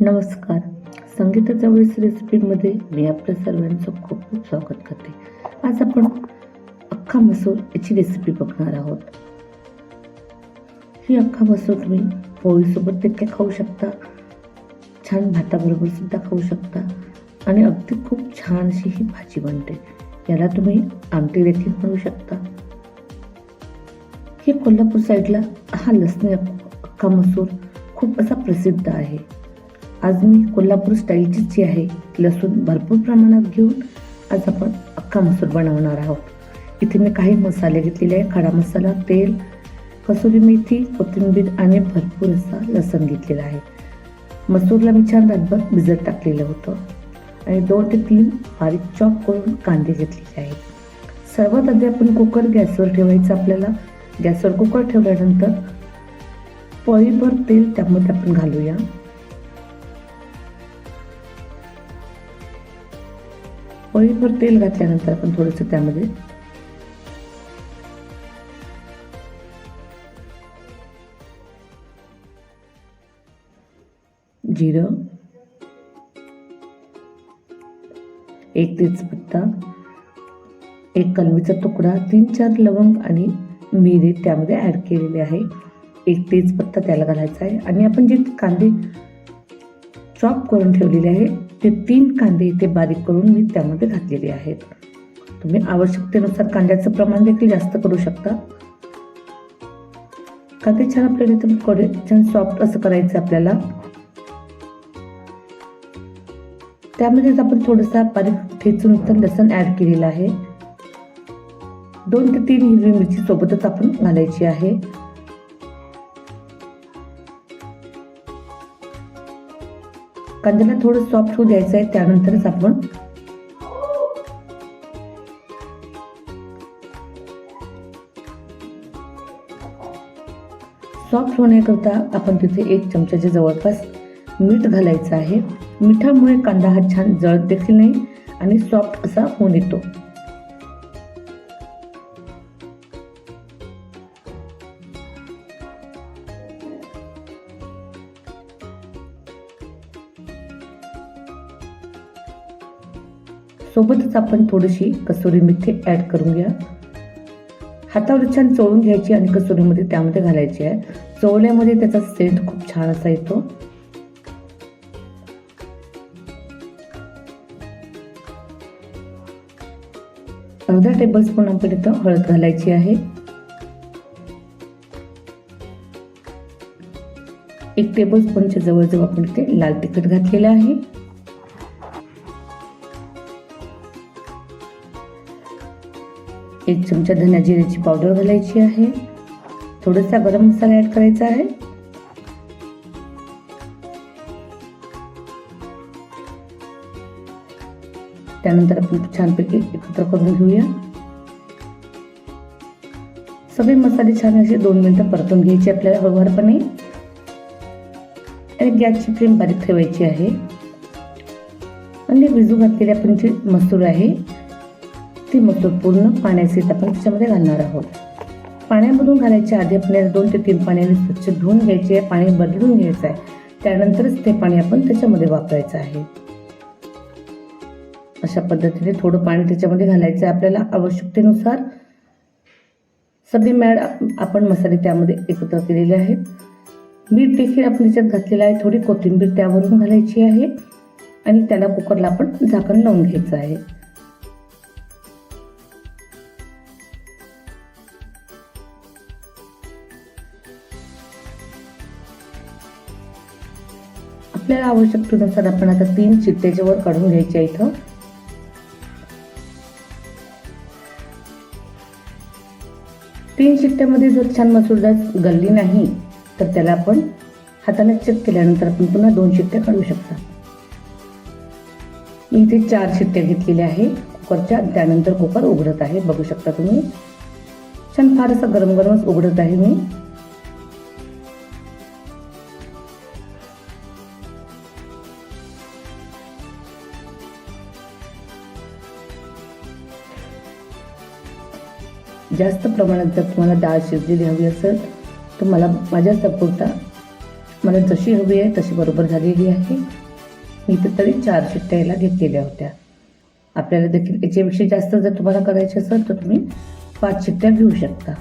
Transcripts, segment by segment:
नमस्कार. संगीताच्या वेळेस रेसिपीमध्ये मी आपल्या सर्वांचं खूप खूप स्वागत करते. आज आपण अख्खा मसूर याची रेसिपी बघणार आहोत. ही अख्खा मसूर तुम्ही पोळीसोबत देखील खाऊ शकता. छान भाताबरोबर सुद्धा खाऊ शकता. आणि अगदी खूप छान अशी ही भाजी बनते. याला तुम्ही आमटी देखील बनवू शकता. हे कोल्हापूर साईडला हा लसणी अख्खा मसूर खूप असा प्रसिद्ध आहे. आज मी कोल्हापूर स्टाईलची जी आहे. लसूण भरपूर प्रमाणात घेऊन आज आपण अख्खा मसूर बनवणार आहोत. इथे मी काही मसाले घेतलेले आहे खडा मसाला तेल कसुरी मेथी कोथिंबीर आणि भरपूर असा लसण घेतलेला आहे. मसूरला मी छान रातभर भिजत टाकलेलं होतं. आणि दोन ते तीन बारीक चॉप करून कांदे घेतलेले आहेत. सर्वात आधी आपण कुकर गॅसवर ठेवायचं आपल्याला. गॅसवर कुकर ठेवल्यानंतर पळीभर तेल त्यामध्ये आपण घालूया. पळीभर तेल घातल्यानंतर आपण थोडंसं त्यामध्ये. जिरं. एक तेजपत्ता. एक कलमीचा तुकडा. तीन चार लवंग आणि मिरे त्यामध्ये ॲड केलेले आहे. एक तेजपत्ता त्याला घालायचा आहे. आणि आपण जे कांदे चॉप करून ठेवलेले आहे ते तीन कांदे इथे बारीक करून मी त्यामध्ये घातलेले आहेत. तुम्ही आवश्यकतेनुसार कांद्याचं प्रमाण देखील जास्त करू शकता. कांदे छान आपल्याला इथे कडे छान सॉफ्ट असं करायचं आपल्याला. त्यामध्येच आपण थोडंसं बारीक ठेचून तर लसण ॲड केलेलं आहे. दोन ते तीन हिरवी मिरची सोबतच आपण घालायची आहे. कांद्याला थोडं सॉफ्ट होऊ द्यायचं आहे त्यानंतरच आपण सॉफ्ट होण्याकरता आपण तिथे एक चमच्याच्या जवळपास मीठ घालायचं आहे. मिठामुळे कांदा हा छान जळत देखील नाही आणि सॉफ्ट असा होऊन येतो. सोबतच आपण थोडीशी कसुरी मेथी ॲड करून घ्या. हातावर छान चोळून घ्यायची आणि कसुरीमध्ये त्यामध्ये घालायची आहे. चोळल्यामध्ये त्याचा सेंट खूप छान असा येतो. अर्धा टेबल स्पून आपण इथं हळद घालायची आहे. एक टेबल स्पूनच्या जवळजवळ आपण इथे लाल तिखट घातलेलं आहे. एक चमचा धन्या जिऱ्याची पावडर घालायची आहे. थोडासा गरम मसाला ॲड करायचा आहे. त्यानंतर आपण छानपैकी एकत्र करून घेऊया. सगळे मसाले छान असे दोन मिनिटं परतून घ्यायचे आपल्याला हळूवारपणे आणि गॅसची फ्लेम बारीक ठेवायची आहे. आणि भिजू घातलेले आपण जे मसूर आहे ती मसूर पूर्ण पाण्यासहित आपण त्याच्यामध्ये घालणार आहोत. पाण्यामधून घालायच्या आधी आपल्याला दोन ते तीन पाण्याने स्वच्छ धुवून घ्यायचे आहे पाणी बदलून घ्यायचं आहे. त्यानंतरच ते पाणी आपण त्याच्यामध्ये वापरायचं आहे. अशा पद्धतीने थोडं पाणी त्याच्यामध्ये घालायचं आहे. आपल्याला आवश्यकतेनुसार सगळी मॅड आपण मसाले त्यामध्ये एकत्र केलेले आहेत. मीठ देखील आपण त्याच्यात घातलेलं आहे. थोडी कोथिंबीर त्यावरून घालायची आहे आणि त्याला कुकरला आपण झाकण लावून घ्यायचं आहे. आपल्याला आवश्यकतेनुसार आपण आता तीन चित्तेचे वर काढून घ्यायचे इथं. तीन शिट्ट्यामध्ये जर छान मसूर डाळ गल्ली नाही तर त्याला आपण हाताने चेक केल्यानंतर आपण पुन्हा दोन शिट्ट्या काढू शकता. मी इथे चार शिट्ट्या घेतलेल्या आहे कुकरच्या त्यानंतर कुकर उघडत आहे. बघू शकता तुम्ही. छान फार असं गरम गरमच उघडत आहे मी. जास्त प्रमाणात जर तुम्हाला डाळ शिजलेली हवी असेल तर मला माझ्या सपोर्टा मला जशी हवी आहे तशी बरोबर झालेली आहे. मी इथे तरी चार शिट्ट्या याला घेतलेल्या होत्या. आपल्याला देखील याच्यापेक्षा जास्त जर तुम्हाला करायचे असेल तर तुम्ही पाच शिट्ट्या घेऊ शकता.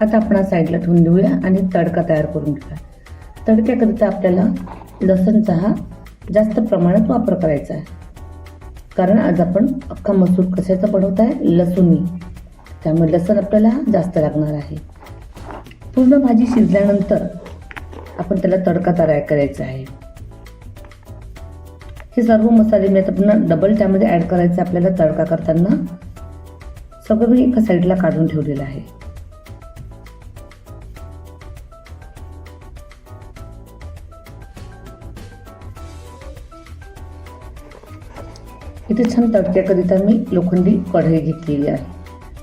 आता आपण साईडला ठेवून देऊया आणि तडका तयार करून घेऊया. तडक्याकरिता आपल्याला लसणचा हा जास्त प्रमाणात वापर करायचा आहे. कारण आज आपण अख्खा मसूर कशाचा बनवत आहे लसूणी त्यामुळे लसण आपल्याला जास्त लागणार आहे. पूर्ण भाजी शिजल्यानंतर आपण त्याला तडका तयार करायचा आहे. हे सर्व मसाले मी आता पुन्हा डबल त्यामध्ये ॲड करायचे आपल्याला तडका करताना सगळं मी एका साईडला काढून ठेवलेलं आहे. इथे छान तडक्याकरिता मी लोखंडी कढई घेतलेली आहे.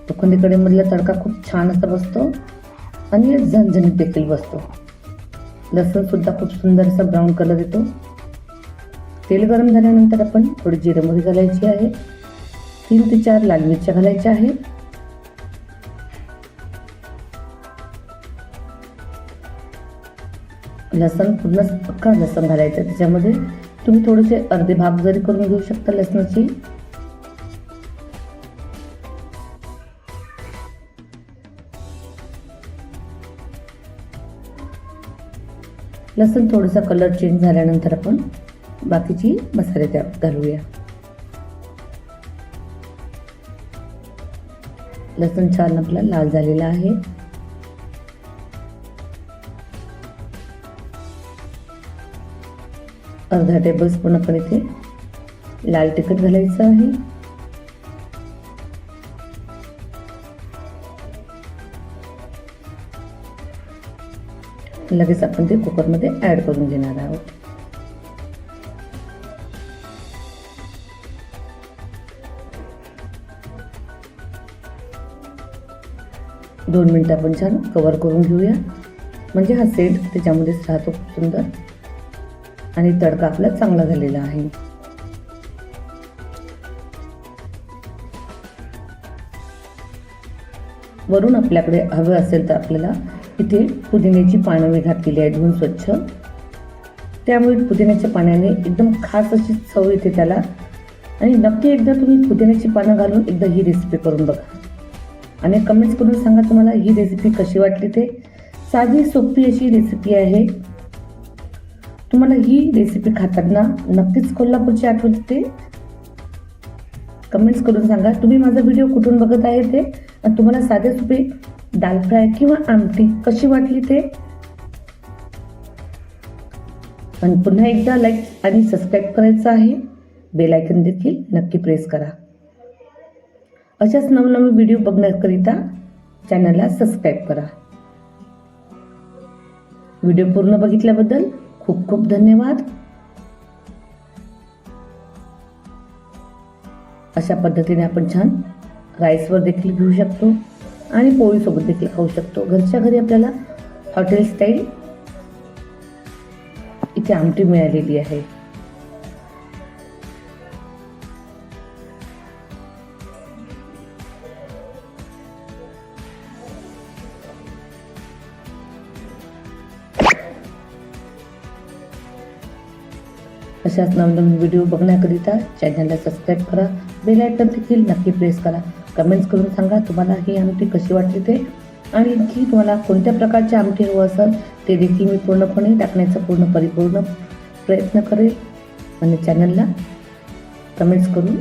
लोखंडी कढईमधला तडका खूप छान असा बसतो आणि झणझणीत देखील बसतो. लसूण सुद्धा खूप सुंदर असा ब्राऊन कलर येतो. तेल गरम झाल्यानंतर आपण थोडी जिरे घालायची आहे. तीन ते चार लाल मिरच्या घालायच्या आहेत. लसण पूर्ण अख्खा लसण घालायचं त्याच्यामध्ये तुम्ही थोडेसे अर्धे भाग जरी करून घेऊ शकता लसणाची. लसूण थोडासा कलर चेंज झाल्यानंतर आपण बाकीची मसाले त्यात घालूया. लसूण छान आपला लाल झालेला आहे. अर्धा टेबल स्पून आपण इथे लाल तिखट घालायचं आहे. लगेच आपण ते कुकरमध्ये ॲड करून घेणार आहोत. दोन मिनटं आपण छान कवर करून घेऊया. म्हणजे हा सेट त्याच्यामध्येच राहतो खूप सुंदर. आणि तडका आपला चांगला झालेला आहे. वरून आपल्याकडे हवं असेल तर आपल्याला इथे पुदिन्याची पानं मी घातलेली आहे धुवून स्वच्छ. त्यामुळे पुदिन्याच्या पाण्याने एकदम खास अशी चव येते त्याला. आणि नक्की एकदा तुम्ही पुदिन्याची पानं घालून एकदा ही रेसिपी करून बघा. आणि कमेंट्स करून सांगा तुम्हाला ही रेसिपी कशी वाटली ते. साधी सोपी अशी रेसिपी आहे. तुम्हाला ही रेसिपी खाताना नक्कीच कोल्हापूरची आठवण येते. कमेंट्स करून सांगा. तुम्ही माझा व्हिडिओ कुठून बघत आहे ते? आणि तुम्हाला साधे सोपे दाल फ्राय किंवा आमटी कशी वाटली ते? आणि पुन्हा एकदा लाईक आणि सबस्क्राईब करायचं आहे. बेल आयकन देखील नक्की प्रेस करा. अशाच नवनवीन व्हिडिओ बघण्याकरिता चॅनलला सबस्क्राईब करा. व्हिडिओ पूर्ण बघितल्याबद्दल खूप खूप धन्यवाद. अशा पद्धतीने आपण छान राईसवर देखील घेऊ शकतो. आणि पोळीसोबत देखील खाऊ शकतो. घरच्या घरी आपल्याला हॉटेल स्टाईल इथे आमटी मिळालेली आहे. अशाच नवनवीन व्हिडिओ बघण्याकरिता चॅनलला सबस्क्राईब करा. बेल आयकन देखील नक्की प्रेस करा. कमेंट्स करून सांगा तुम्हाला ही आमटी कशी वाटली ते? आणि की तुम्हाला कोणत्या प्रकारची आमटी हवं असेल ते देखील मी पूर्णपणे टाकण्याचा पूर्ण परिपूर्ण प्रयत्न करेल. आणि चॅनलला कमेंट्स करून